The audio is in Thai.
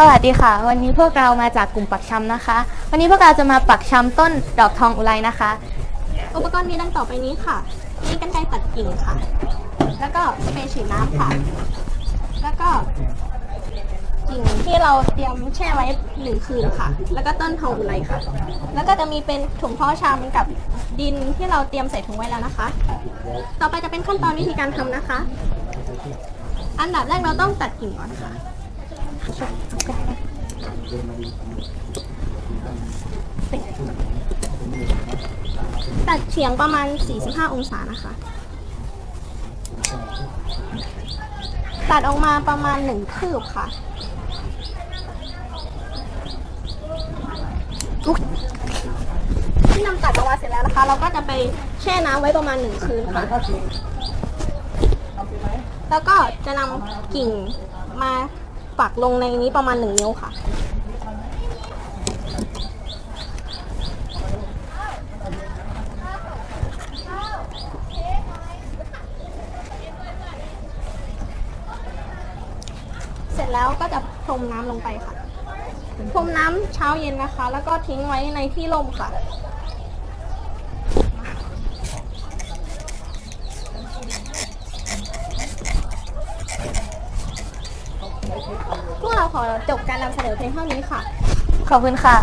สวัสดีค่ะ วันนี้พวกเรามาจากกลุ่มปักชำนะคะ วันนี้พวกเราจะมาปักชำต้นดอกทองอุไรนะคะ อุปกรณ์มีดังต่อไปนี้ค่ะ มีกันไกรตัดกิ่งค่ะ แล้วก็สเปรย์ฉีดน้ำค่ะ แล้วก็กิ่งที่เราเตรียมแช่ไว้หนึ่งคืนค่ะ แล้วก็ต้นทองอุไรค่ะ แล้วก็จะมีเป็นถุงพาะชำกับดินที่เราเตรียมใส่ถุงไว้แล้วนะคะ ต่อไปจะเป็นขั้นตอนวิธีการทำนะคะ อันดับแรกเราต้องตัดกิ่งก่อนค่ะ ตัดเฉียงประมาณ 45 องศานะคะ ตัดออกมาประมาณหนึ่งคืบค่ะที่นำตัดออกมาเสร็จแล้วนะคะ เราก็จะไปแช่น้ำไว้ประมาณหนึ่งคืนค่ะ แล้วก็จะนำกิ่งมา ปักลงในนี้ประมาณหนึ่งนิ้วค่ะ เสร็จแล้วก็จะพรมน้ำลงไปค่ะพรมน้ำเช้าเย็นนะคะ แล้วก็ทิ้งไว้ในที่ร่มค่ะ พวกเรา ขอจบการนำเสนอเพียงเท่านี้ค่ะ ขอบคุณค่ะ